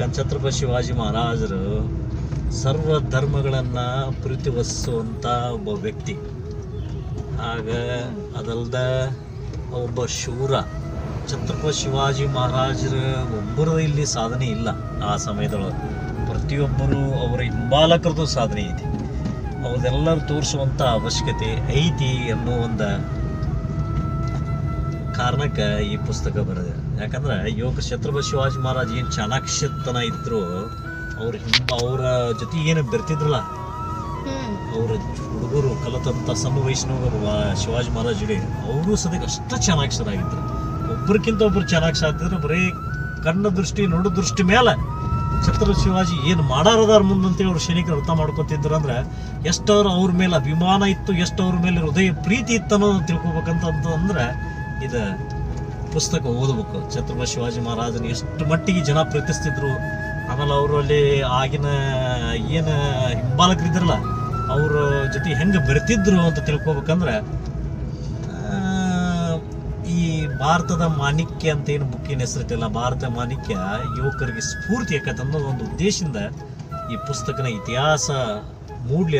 ಯಾಕಂದ್ರೆ ಛತ್ರಪತಿ ಶಿವಾಜಿ ಮಹಾರಾಜರು ಸರ್ವ ಧರ್ಮಗಳನ್ನು ಪ್ರೀತಿವಹಿಸುವಂಥ ಒಬ್ಬ ವ್ಯಕ್ತಿ. ಆಗ ಅದಲ್ದ ಒಬ್ಬ ಶೂರ ಛತ್ರಪತಿ ಶಿವಾಜಿ ಮಹಾರಾಜರ ಒಬ್ಬರು ಇಲ್ಲಿ ಸಾಧನೆ ಇಲ್ಲ ಆ ಸಮಯದೊಳಗೆ. ಪ್ರತಿಯೊಬ್ಬರು ಅವರ ಹಿಂಬಾಲಕರದು ಸಾಧನೆ ಐತಿ. ಅವರೆಲ್ಲರೂ ತೋರಿಸುವಂಥ ಅವಶ್ಯಕತೆ ಐತಿ ಅನ್ನೋ ಒಂದು ಕಾರಣಕ್ಕೆ ಈ ಪುಸ್ತಕ ಬರೆದೆ. ಯಾಕಂದ್ರೆ ಇವಾಗ ಛತ್ರಪತಿ ಶಿವಾಜಿ ಮಹಾರಾಜ್ ಏನು ಚಾಣಾಕ್ಷತನ ಇದ್ರು ಅವ್ರ ಹಿಂಬ ಅವರ ಜೊತೆ ಏನು ಬೆರ್ತಿದ್ರಲ್ಲ ಅವ್ರ ಹುಡುಗರು ಕಲತಂತ ಸಣ್ಣ ವಯಸ್ಸಿನವರು ಶಿವಾಜಿ ಮಹಾರಾಜ್ ಜೊತೆ ಅವರು ಸದ್ಯಕ್ಕೆ ಅಷ್ಟು ಚಾಣಾಕ್ಷರಾಗಿದ್ರು. ಒಬ್ರಕ್ಕಿಂತ ಒಬ್ರು ಚಾಣಾಕ್ಷರಾಗಿದ್ರೆ ಬರೀ ಕಣ್ಣ ದೃಷ್ಟಿ ನೋಡು ದೃಷ್ಟಿ ಮೇಲೆ ಛತ್ರಪತಿ ಶಿವಾಜಿ ಏನು ಮಾಡಾರದಾರ ಮುಂದಂತೆ ಅವ್ರು ಸೈನಿಕರು ಅರ್ಥ ಮಾಡ್ಕೊತಿದ್ರು ಅಂದ್ರೆ ಎಷ್ಟವ್ರ ಅವ್ರ ಮೇಲೆ ಅಭಿಮಾನ ಇತ್ತು ಎಷ್ಟು ಅವ್ರ ಮೇಲೆ ಹೃದಯ ಪ್ರೀತಿ ಇತ್ತು ಅನ್ನೋದು ತಿಳ್ಕೊಬೇಕಂತ ಅಂತ ಅಂದ್ರೆ ಇದು ಪುಸ್ತಕ ಓದಬೇಕು. ಛತ್ರಪತಿ ಶಿವಾಜಿ ಮಹಾರಾಜನ ಎಷ್ಟು ಮಟ್ಟಿಗೆ ಜನ ಪ್ರೀತಿಸ್ತಿದ್ರು. ಆಮೇಲೆ ಅವರಲ್ಲಿ ಆಗಿನ ಏನು ಹಿಂಬಾಲಕರಿದ್ರಲ್ಲ ಅವ್ರ ಜೊತೆ ಹೆಂಗೆ ಬೆರೆತಿದ್ರು ಅಂತ ತಿಳ್ಕೊಬೇಕಂದ್ರೆ ಈ ಭಾರತದ ಮಾಣಿಕ್ಯ ಅಂತ ಏನು ಬುಕ್ಕಿನ ಹೆಸರಿಟ್ಟಿಲ್ಲ ಭಾರತ ಮಾಣಿಕ್ಯ ಯುವಕರಿಗೆ ಸ್ಫೂರ್ತಿ ಆಕತ್ತ ಒಂದು ಉದ್ದೇಶದಿಂದ ಈ ಪುಸ್ತಕನ ಇತಿಹಾಸ ಮೂಡ್ಲಿ